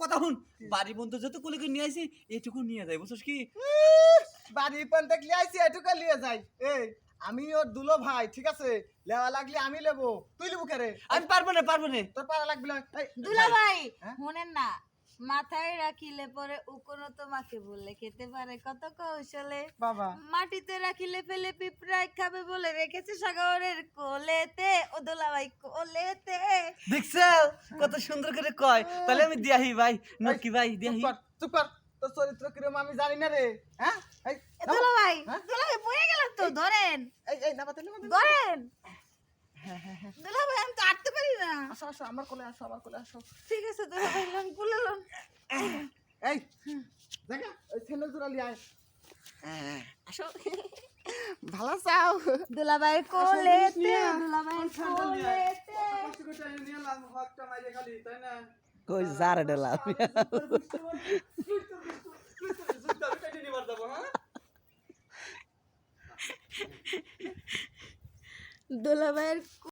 কথা শুন। বাড়ি বন্ধু যত করে নিয়ে আইছি এটুকু নিয়ে যাই বুঝছিস কি? বাড়ি পর্যন্ত লিয়ে আইছি এটুকু লিয়ে যাই। এই আমি ওর দুলো ভাই ঠিক আছে? লেওয়া লাগলে আমি লেবো। তুই লিবু কেরে আমি পারব না পারব না। তোর পারা লাগবে দুলা ভাই হ্যাঁ? শুনেন না মাথায় রাখিলে পরে উকোনো তোমাকে বলে খেতে পারে কত কৌশলে। বাবা। মাটিতে রাখিলে ফেলে পিঁপড়ায় খাবে বলে রেখেছে সাগরের কোলেতে ও দোলা ভাই কোলেতে। দেখছ? কত সুন্দর করে কয়। তাহলে আমি দিয়াহি ভাই নকি ভাই দিয়াহি। কর চুপ কর। তোর চরিত্র কিরম আমি জানি না রে। হ্যাঁ? দোলা ভাই হ্যাঁ? দোলা ভাই পড়ে গেলাম তো ধরেন। এই এই না বাতালি না ধরেন দোলা ভাই আমি তো আটতে পারি না। আসো আসো আমার কোলে আসো আমার কোলে আসো। ঠিক আছে দোলা ভাই লন কুলে লন এই দেখা ওই ছেলে জোড়া লিয়ে আয় আসো। ভালো চাও? দোলা ভাই কোলেতে দোলা ভাই কোলেতে। কই জার ডলা। দোলা ভাইয়ের